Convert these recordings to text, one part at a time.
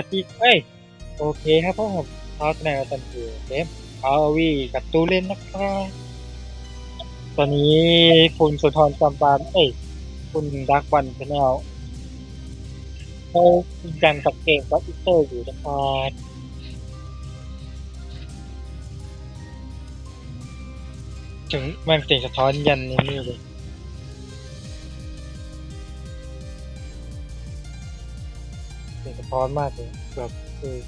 วัสดีเอ้ยโอเคครับผมทอสแนวตันคือเกมเอาวีกับตูเล่นนะครับตอนนี้คุณสุนทรจำปาเอ้ยคุณดักวันชาแนลเขายังกับเกมกับอิเตอร์อยู่นะครับถึงแม่งเสียงสะท้อนยันนี่เลย สียงสะท้อนมากเลยแบบเออ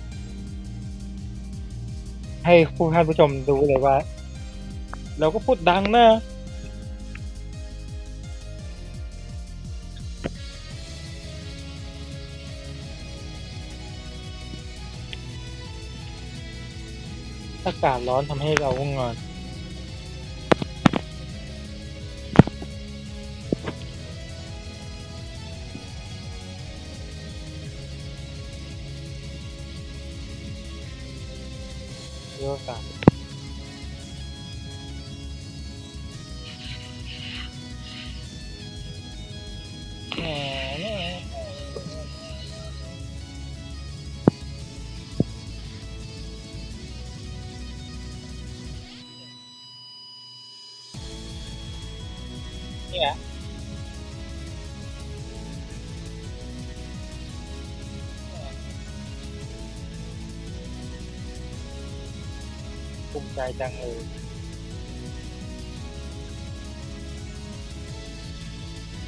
ให้ผู้ท่านผู้ชมดูเลยว่า เราก็พูดดังนะอากาศร้อนทำให้เราง่วงนอน ใจจังเลย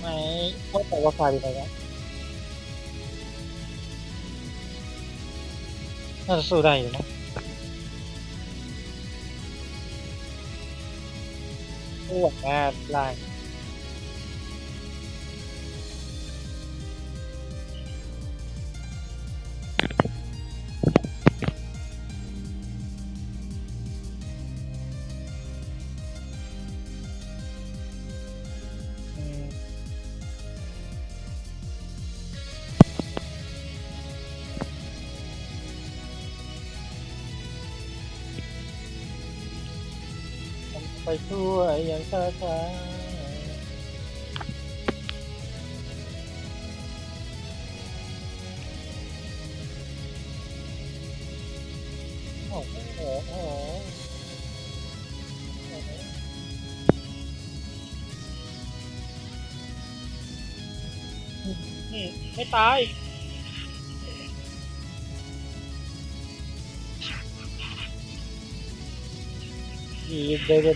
ไม่เขาบอกว่าไฟเป็นไงนะน่าจะสู้ได้อยู่นะอ้วกหน้าล ไปช่วยอย่างช้าๆโอ้โหโอ้โหนี่ไม่ตาย ยีบได้เ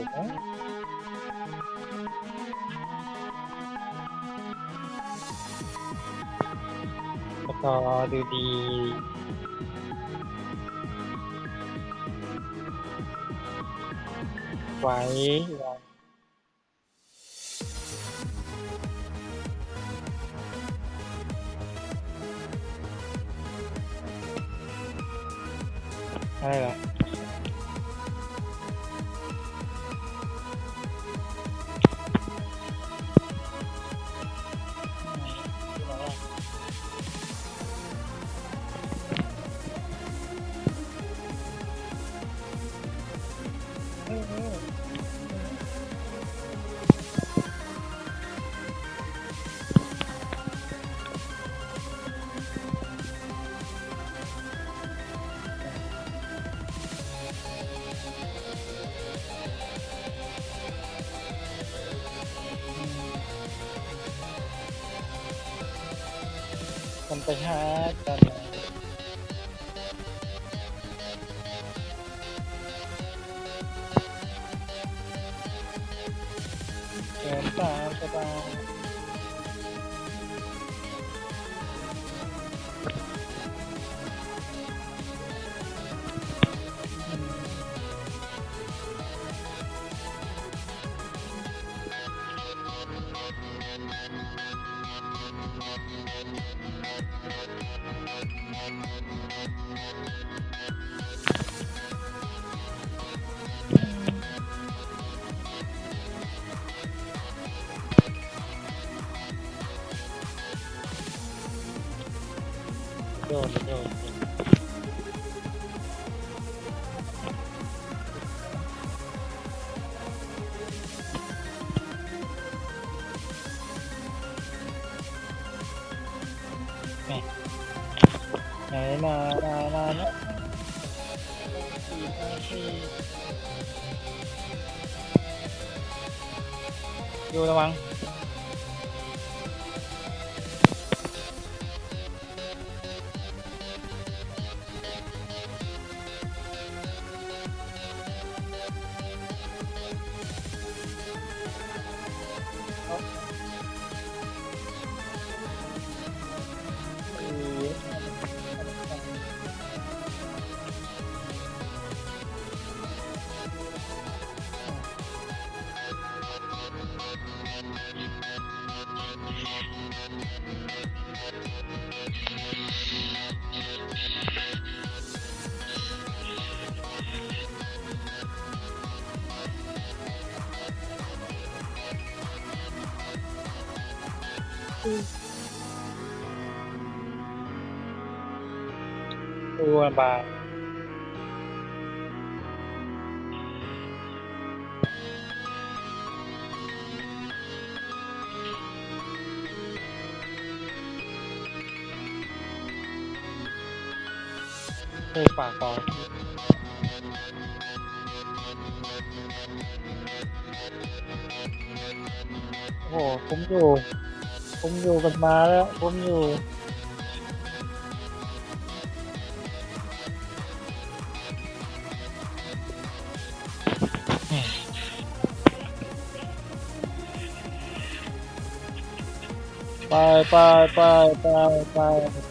โอ้โหแล้วก็ มันไปหากัน ตัวบาทโอ้ปากต่อโอ้โหผมอยู่ ผมอยู่กันมาแล้ว ผมอยู่ไปไปไปไปไป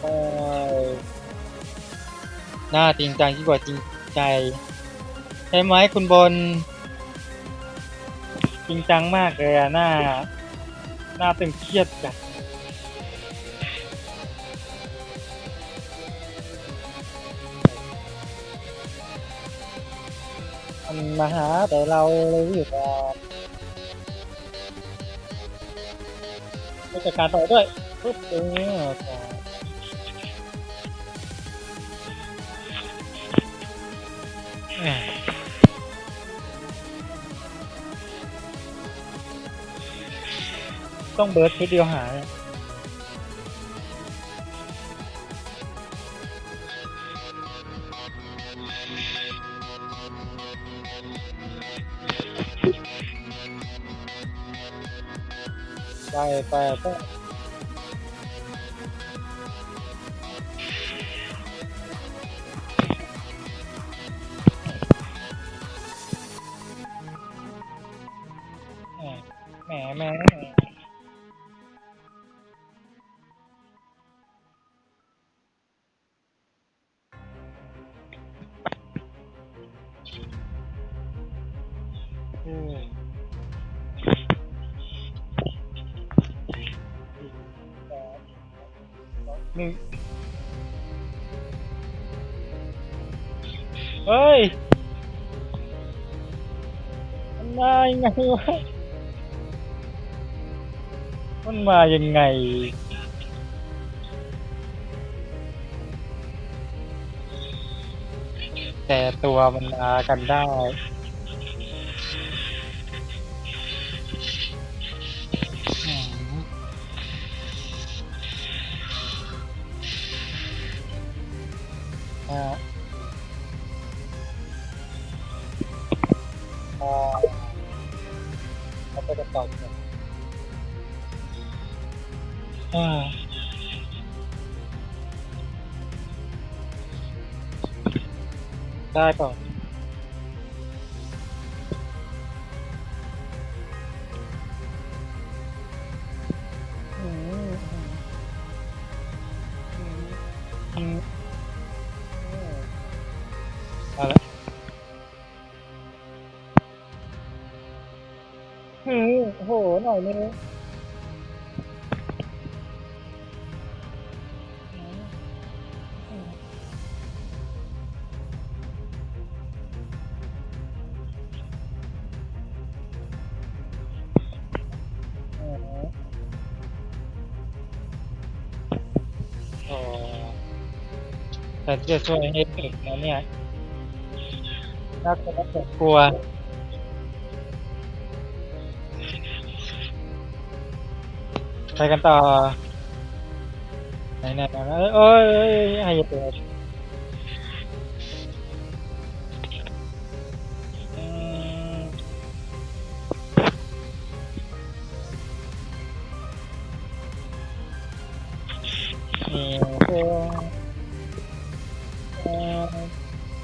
ไปหน้าจริงจังยิ่งกว่าจริงใจใช่ไหมคุณบน จริงจังมากเลยอะหน้า หน้าตึงเครียดจัดมันมาหาแต่เราเลยอยู่ก่อนผู้จัดการต่อด้วยปุ๊บเออต่อแหม่ ต้องเบิร์ดชุดเดียวหายไปไปไปแหมแหม มายังไงมันมายังไง แต่ตัวมันมากันได้อืมอ่า อ่าได้เปล่า แต่จะช่วยให้ตึกนะเนี่ยน่าจะน่าจะกลัวไปกันต่อไหนๆเอ้ยเอ้ยเอ้ยให้เปิด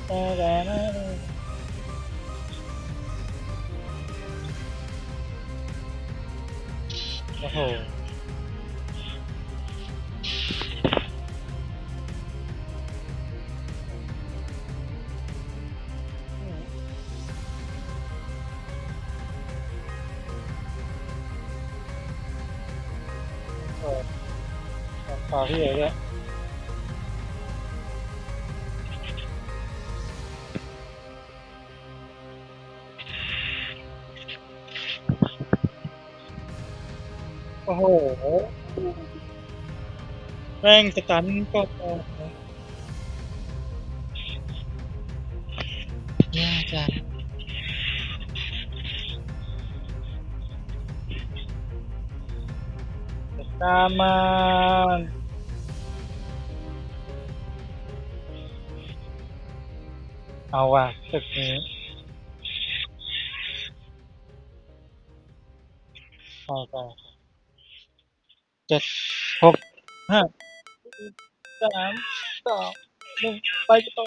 โอ้โหเปิดต่อที่เอ๋เนี่ย โอ้โห แม่งสตันก็พอแย่จังตามมาเอาว่ะตึกนี้พอไป เจ็ดหกห้าสี่สามสองหนึ่งไปต่อ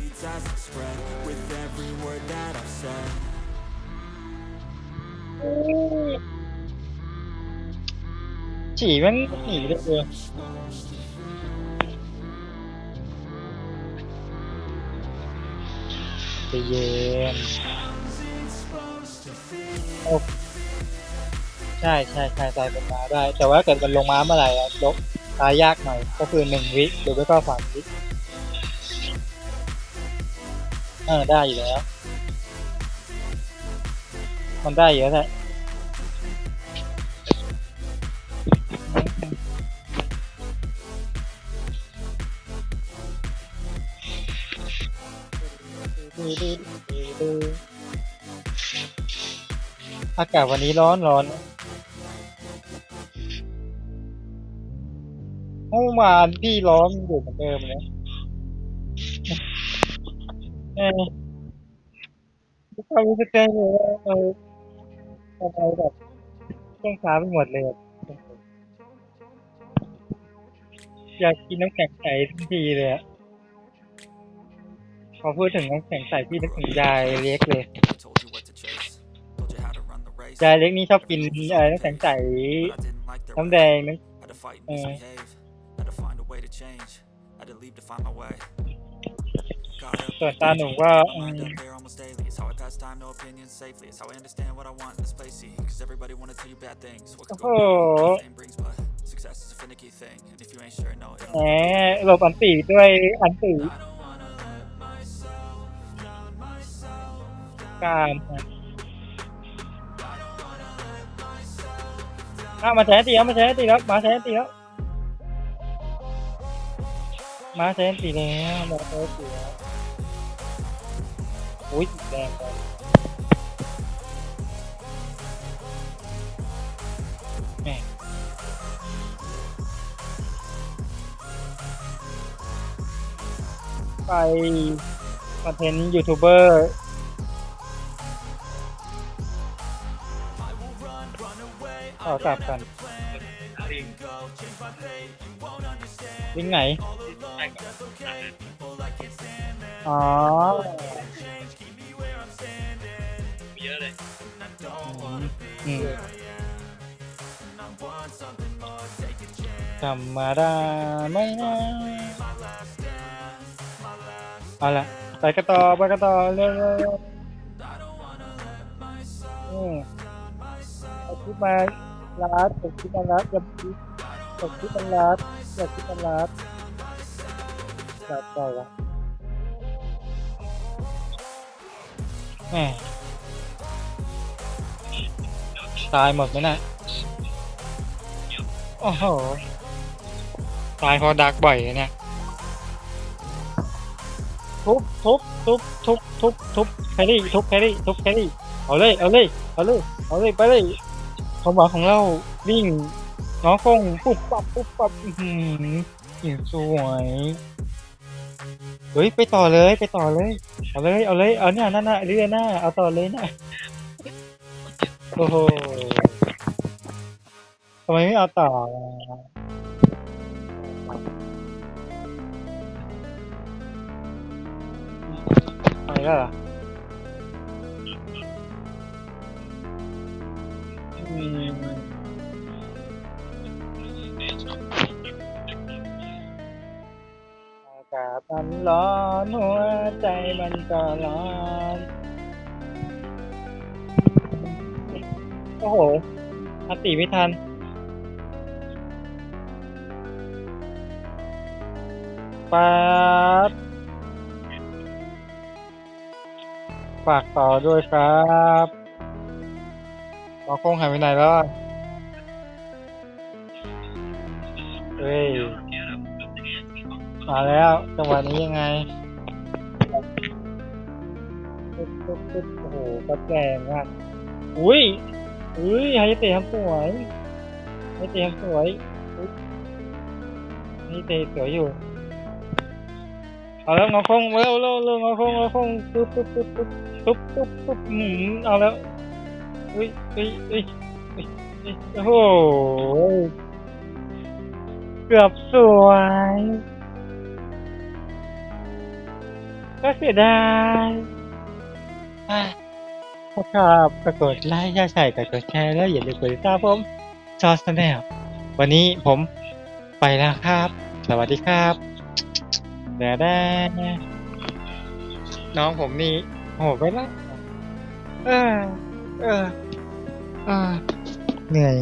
as I spread with every word that I've said. ฉี่แมันหนีเลยเออใจเย็นโอ้ใช่ใช่ใช่ตายบนมาได้ แต่ว่าเกิดมันลงม้าเมื่อไหร่อะลบตายยากหน่อย ก็คือหนึ่งวิหรือไม่ก็สามวิ ออได้อยู่แล้ว มันได้อยู่แล้วแหละอากาศวันนี้ร้อนร้อนเมื่อวานพี่ร้องอยู่เหมือนเดิมเลย ออความรู้สึกใจเลยว่าเออทำไมแบบช่วงเช้าไปหมดเลยอะอยากกินน้ำแข็งใสทันทีเลยอะพอพูดถึงน้ำแข็งใสพี่นึกถึงยายเล็กเลย Told you what to chase. Told you how to run the race. ยายเล็กนี่ชอบกินอะไรน้ำแข็งใส But I didn't like their น้ำแด way. งน้ Had to fight and Uh. misbehave. Had to find a way to change. Had to leave to find my way. Got up, ำส่วนตาหนูก็อืม lined up there almost daily. It's how I pass time, no opinions safely. It's how I understand what I want in this place. See, cause everybody wanna tell you bad things. What could go Oh. wrong, what fame brings, but success is a finicky thing. And if you ain't sure, no, it แหมหลบอันตีด้วยอันตีกล้ามอะมาแชร์ตีแล้วมาแชร์ตีแล้วมาแชร์ตีแล้ว มาแชร์ตีแล้วมาแชร์ตีแล้วอุ้ยแรงไปแหม่ไปคอนเทนต์ยูทูบเบอร์ต่อกลับกันลิงก์ไหน อ๋อเยอะเลยอืมธรรมดาไม่นะเอาละไปกันต่อไปกันต่อเร็วเร็วเร็วอืมเอาคลิปมาลาดเอาคลิปมาลาดอย่าคลิปเอาคลิปมาลาดอย่าคลิปมาลาด ลาดได้ละแหมตายหมดไหมน่ะโอ้โห ตายเพอดักบ่อยเนี่ย ทุบทุบทุบทุบทุบทุบแครี่ทุบแครี่ทุบแครี่เอาเลย เอาเลย เอาเลย เอาเลย ไปเลยความหวังของเราวิ่งน้องคงปุ๊บปับปุ๊บปับอื้อหือเสียงสวย เฮ้ยไปต่อเลยไปต่อเลยเอาเลยเอาเลยเอาเนี่ยนั่นน่ะเรือหน้าเอาต่อเลยนะโอ้โหทำไมไม่เอาต่ออะไปแล้วเหรออืม มันร้อนหัวใจมันก็ร้อนโอ้โหอัตติไม่ทันป๊าบฝากต่อด้วยครับเราคงหายไปไหนแล้วอะเฮ้ย มาแล้วจังหวะนี้ยังไงปึ๊บปึ๊บปึ๊บโอ้โหก็แรงมากอุ้ยอุ้ยไฮเตะทำสวยไฮเตะทำสวยอุ๊ยไฮเตะสวยอยู่เอาแล้วงอคงเร็วเร็วเร็วงอคงงอคงปึ๊บปึ๊บปึ๊บปึ๊บปึ๊บปึ๊บปึ๊บหืมเอาแล้วเฮ้ยเฮ้ยเฮ้ยเฮ้ยเฮ้ยโอ้โหเกือบสวย ก็เสียดายอะถ้าชอบก็กดไลค์อย่าใส่แต่กดแชร์แล้วอย่าลืมกดติดตามผมจอสแนลวันนี้ผมไปแล้วครับ สวัสดีครับเดี๋ยวได้น้องผมนี่โหไปแล้วเออเออเออเหนื่อย